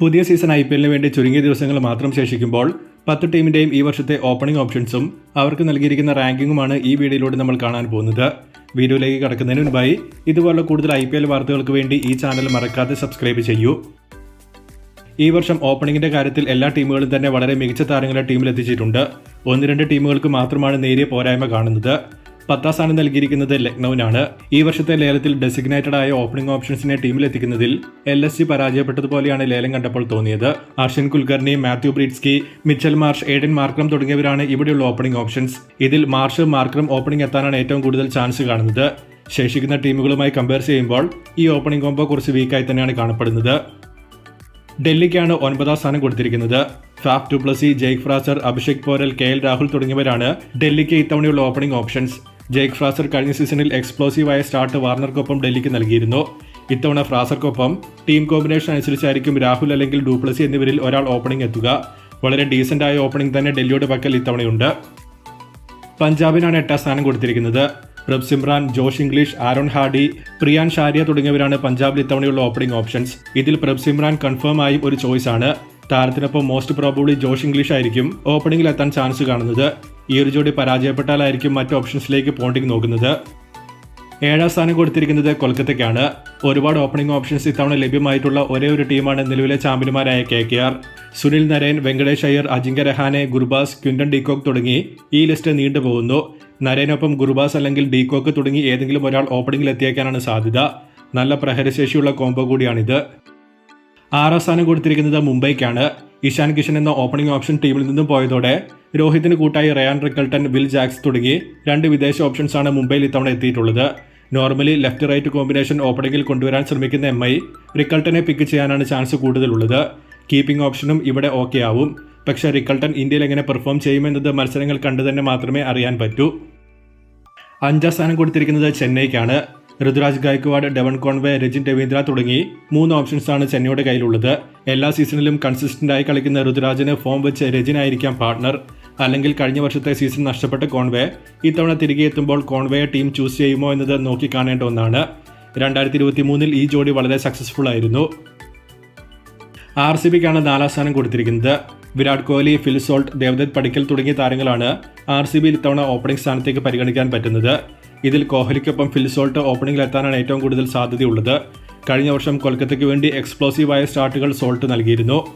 പുതിയ season I P എല്ലിന് വേണ്ടി ചുരുങ്ങിയ ദിവസങ്ങൾ മാത്രം ശേഷിക്കുമ്പോൾ പത്ത് ടീമിന്റെയും ഈ വർഷത്തെ ഓപ്പണിംഗ് ഓപ്ഷൻസും അവർക്ക് നൽകിയിരിക്കുന്ന റാങ്കിങ്ങുമാണ് ഈ വീഡിയോയിലൂടെ നമ്മൾ കാണാൻ പോകുന്നത്. വീഡിയോയിലേക്ക് കടക്കുന്നതിന് മുൻപായി ഇതുപോലുള്ള കൂടുതൽ ഐ വാർത്തകൾക്ക് വേണ്ടി ഈ ചാനൽ മറക്കാതെ സബ്സ്ക്രൈബ് ചെയ്യൂ. ഈ വർഷം ഓപ്പണിംഗിന്റെ കാര്യത്തിൽ എല്ലാ ടീമുകളും തന്നെ വളരെ മികച്ച താരങ്ങളെ ടീമിൽ എത്തിച്ചിട്ടുണ്ട് ഒന്ന് രണ്ട് ടീമുകൾക്ക് മാത്രമാണ് നേരിയ പോരായ്മ കാണുന്നത്. പത്താം സ്ഥാനം നൽകിയിരിക്കുന്നത് ലക്നൌവിനാണ്. ഈ വർഷത്തെ ലേലത്തിൽ ഡെസിഗ്നേറ്റഡ് ആയ ഓപ്പണിംഗ് ഓപ്ഷൻസിനെ ടീമിലെത്തിക്കുന്നതിൽ എൽ എസ് സി പരാജയപ്പെട്ടതുപോലെയാണ് ലേലം കണ്ടപ്പോൾ തോന്നിയത്. Arshin Kulkarni Matthew Breetzke Mitchell Marsh Aiden Markram തുടങ്ങിയവരാണ് ഇവിടെയുള്ള ഓപ്പണിംഗ് ഓപ്ഷൻസ്. ഇതിൽ മാർഷ് മാർക്രം ഓപ്പണിംഗ് എത്താനാണ് ഏറ്റവും കൂടുതൽ ചാൻസ് കാണുന്നത്. ശേഷിക്കുന്ന ടീമുകളുമായി കമ്പയർ ചെയ്യുമ്പോൾ ഈ ഓപ്പണിംഗ് കോംബോ കുറച്ച് വീക്കായി തന്നെയാണ് കാണപ്പെടുന്നത്. ഡൽഹിക്കാണ് ഒൻപതാം സ്ഥാനം കൊടുത്തിരിക്കുന്നത്. Faf du Plessis Jake Fraser Abhishek Porel K L Rahul തുടങ്ങിയവരാണ് ഡൽഹിക്ക് ഇത്തവണയുള്ള ഓപ്പണിംഗ് ഓപ്ഷൻസ്. ജെയ്ക് ഫ്രാസർ കഴിഞ്ഞ സീസണിൽ എക്സ്പ്ലോസീവായ സ്റ്റാർട്ട് വാർണർക്കൊപ്പം ഡൽഹിക്ക് നൽകിയിരുന്നു. ഇത്തവണ ഫ്രാസർക്കൊപ്പം ടീം കോമ്പിനേഷൻ അനുസരിച്ചായിരിക്കും രാഹുൽ അല്ലെങ്കിൽ ഡൂപ്ലസി എന്നിവരിൽ ഒരാൾ ഓപ്പണിംഗ് എത്തുക. വളരെ ഡീസന്റായ ഓപ്പണിംഗ് തന്നെ ഡൽഹിയുടെ പക്കൽ ഇത്തവണയുണ്ട്. പഞ്ചാബിനാണ് എട്ടാം സ്ഥാനം കൊടുത്തിരിക്കുന്നത്. Prabhsimran Josh Inglis Aaron Hardie Priyansh Arya തുടങ്ങിയവരാണ് പഞ്ചാബിൽ ഇത്തവണയുള്ള ഓപ്പണിംഗ് ഓപ്ഷൻസ്. ഇതിൽ പ്രബ് സിമ്രാൻ കൺഫേം ആയും ഒരു ചോയ്സ് ആണ്. താരത്തിനൊപ്പം മോസ്റ്റ് പ്രോബബ്ലി ജോഷ് ഇംഗ്ലീഷ് ആയിരിക്കും ഓപ്പണിംഗിൽ എത്താൻ ചാൻസ് കാണുന്നത്. ഈ ഒരു ജോഡി പരാജയപ്പെട്ടാലായിരിക്കും മറ്റ് ഓപ്ഷൻസിലേക്ക് പോണ്ടിങ് നോക്കുന്നത്. ഏഴാം സ്ഥാനം കൊടുത്തിരിക്കുന്നത് കൊൽക്കത്തയ്ക്കാണ്. ഒരുപാട് ഓപ്പണിംഗ് ഓപ്ഷൻസ് ഇത്തവണ ലഭ്യമായിട്ടുള്ള ഒരേ ഒരു ടീമാണ് നിലവിലെ ചാമ്പ്യന്മാരായ K K R. Sunil Narine Venkatesh Iyer Ajinkya Rahane Gurbaz Quinton de Kock തുടങ്ങി ഈ ലിസ്റ്റ് നീണ്ടുപോകുന്നു നരേനൊപ്പം ഗുർബാസ് അല്ലെങ്കിൽ ഡീകോക്ക് തുടങ്ങി ഏതെങ്കിലും ഒരാൾ ഓപ്പണിംഗിൽ എത്തിയേക്കാനാണ് സാധ്യത. നല്ല പ്രഹരശേഷിയുള്ള കോംബോ കൂടിയാണിത്. ആറാം സ്ഥാനം കൊടുത്തിരിക്കുന്നത് മുംബൈക്കാണ്. ഇഷാൻ കിഷൻ എന്ന ഓപ്പണിംഗ് ഓപ്ഷൻ ടീമിൽ നിന്നും പോയതോടെ രോഹിത്തിന് കൂട്ടായി റയാൻ റിക്കൾട്ടൺ വിൽ ജാക്സ് തുടങ്ങി രണ്ട് വിദേശ ഓപ്ഷൻസാണ് മുംബൈയിൽ ഇത്തവണ എത്തിയിട്ടുള്ളത്. നോർമലി ലെഫ്റ്റ് റൈറ്റ് കോമ്പിനേഷൻ ഓപ്പണിംഗിൽ കൊണ്ടുവരാൻ ശ്രമിക്കുന്ന എം ഐ റിക്കൾട്ടനെ പിക്ക് ചെയ്യാനാണ് ചാൻസ് കൂടുതലുള്ളത്. കീപ്പിംഗ് ഓപ്ഷനും ഇവിടെ ഓക്കെ ആവും. പക്ഷേ റിക്കൾട്ടൺ ഇന്ത്യയിൽ എങ്ങനെ പെർഫോം ചെയ്യുമെന്നത് മത്സരങ്ങൾ കണ്ടു തന്നെ മാത്രമേ അറിയാൻ പറ്റൂ. അഞ്ചാം സ്ഥാനം കൊടുത്തിരിക്കുന്നത് ചെന്നൈക്കാണ്. ഋതുരാജ് ഗായ്ക്വാഡ് ഡെവൺ കോൺവേ രജിൻ രവീന്ദ്ര തുടങ്ങി മൂന്ന് ഓപ്ഷൻസാണ് ചെന്നൈയുടെ കയ്യിലുള്ളത്. എല്ലാ സീസണിലും കൺസിസ്റ്റന്റായി കളിക്കുന്ന ഋതുരാജിന് ഫോം വെച്ച് രജിനായിരിക്കാം പാർട്ണർ അല്ലെങ്കിൽ കഴിഞ്ഞ വർഷത്തെ സീസൺ നഷ്ടപ്പെട്ട കോൺവേ ഇത്തവണ തിരികെ എത്തുമ്പോൾ കോൺവേ ടീം ചൂസ് ചെയ്യുമോ എന്നത് നോക്കി കാണേണ്ട ഒന്നാണ്. രണ്ടായിരത്തി ഇരുപത്തി മൂന്നിൽ ഈ ജോഡി വളരെ സക്സസ്ഫുൾ ആയിരുന്നു. ആർ സി ബിക്കാണ് നാലാം സ്ഥാനം കൊടുത്തിരിക്കുന്നത്. വിരാട് കോഹ്ലി ഫിൽസോൾട്ട് ദേവദത്ത് പടിക്കൽ തുടങ്ങിയ താരങ്ങളാണ് ആർ സി ബിയിൽ ഇത്തവണ ഓപ്പണിംഗ് സ്ഥാനത്തേക്ക് പരിഗണിക്കാൻ പറ്റുന്നത്. ഇതിൽ കോഹ്ലിക്കൊപ്പം ഫിൽസോൾട്ട് ഓപ്പണിംഗിൽ എത്താനാണ് ഏറ്റവും കൂടുതൽ സാധ്യതയുള്ളത്. കഴിഞ്ഞ വർഷം കൊൽക്കത്തയ്ക്ക് വേണ്ടി എക്സ്പ്ലോസീവായ സ്റ്റാർട്ടുകൾ സോൾട്ട് നൽകിയിരുന്നു.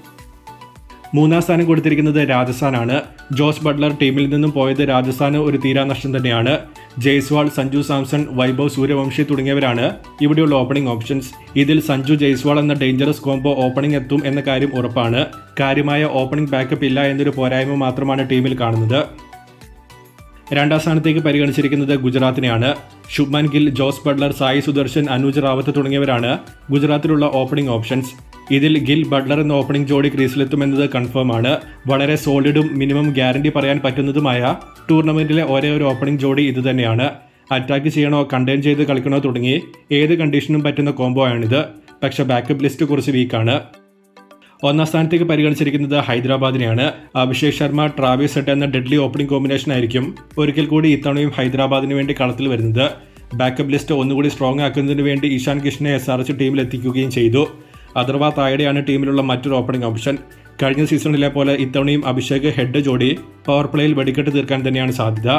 മൂന്നാം സ്ഥാനം കൊടുത്തിരിക്കുന്നത് രാജസ്ഥാനാണ്. ജോസ് ബട്ട്ലർ ടീമിൽ നിന്നും പോയത് രാജസ്ഥാന് ഒരു തീരാനഷ്ടം തന്നെയാണ്. ജയ്സ്വാൾ സഞ്ജു സാംസൺ വൈഭവ് സൂര്യവംശി തുടങ്ങിയവരാണ് ഇവിടെയുള്ള ഓപ്പണിംഗ് ഓപ്ഷൻസ് ഇതിൽ സഞ്ജു ജയ്സ്വാൾ എന്ന ഡേഞ്ചറസ് കോംബോ ഓപ്പണിംഗ് എത്തും എന്ന കാര്യം ഉറപ്പാണ്. കാര്യമായ ഓപ്പണിംഗ് ബാക്കപ്പ് ഇല്ല എന്നൊരു പോരായ്മ മാത്രമാണ് ടീമിൽ കാണുന്നത്. രണ്ടാം സ്ഥാനത്തേക്ക് പരിഗണിച്ചിരിക്കുന്നത് ഗുജറാത്തിനെയാണ്. ശുഭ്മാൻ ഗിൽ ജോസ് ബട്ട്ലർ സായി സുദർശൻ അനുജ് റാവത്ത് തുടങ്ങിയവരാണ് ഗുജറാത്തിലുള്ള ഓപ്പണിംഗ് ഓപ്ഷൻസ്. ഇതിൽ ഗിൽ ബട്ട്ലർ എന്ന ഓപ്പണിംഗ് ജോഡി ക്രീസിലെത്തുമെന്നത് കൺഫേം ആണ്. വളരെ സോളിഡും മിനിമം ഗ്യാരണ്ടി പറയാൻ പറ്റുന്നതുമായ ടൂർണമെന്റിലെ ഒരേ ഒരു ഓപ്പണിംഗ് ജോഡി ഇത് തന്നെയാണ്. അറ്റാക്ക് ചെയ്യണോ കണ്ടെയ്ൻ ചെയ്ത് കളിക്കണോ തുടങ്ങി ഏത് കണ്ടീഷനും പറ്റുന്ന കോംബോ ആണിത് പക്ഷേ ബാക്കപ്പ് ലിസ്റ്റ് കുറച്ച് വീക്കാണ് ഒന്നാം സ്ഥാനത്തേക്ക് പരിഗണിച്ചിരിക്കുന്നത് ഹൈദരാബാദിനെയാണ്. അഭിഷേക് ശർമ്മ ട്രാവിസ് സെട്ട് എന്ന ഡെഡ്ലി ഓപ്പണിംഗ് കോമ്പിനേഷൻ ആയിരിക്കും ഒരിക്കൽ കൂടി ഇത്തവണയും ഹൈദരാബാദിന് വേണ്ടി കളത്തിൽ വരുന്നത്. ബാക്കപ്പ് ലിസ്റ്റ് ഒന്നുകൂടി സ്ട്രോങ് ആക്കുന്നതിന് വേണ്ടി ഈശാൻ കിഷനെ എസ് ആർ എച്ച് ടീമിൽ എത്തിക്കുകയും ചെയ്തു. അഥർവ തായടെയാണ് ടീമിലുള്ള മറ്റൊരു ഓപ്പണിംഗ് ഓപ്ഷൻ കഴിഞ്ഞ സീസണിലെ പോലെ ഇത്തവണയും അഭിഷേക് ഹെഡ് ജോഡി പവർ പ്ലേയിൽ വെടിക്കെട്ട് തീർക്കാൻ തന്നെയാണ് സാധ്യത.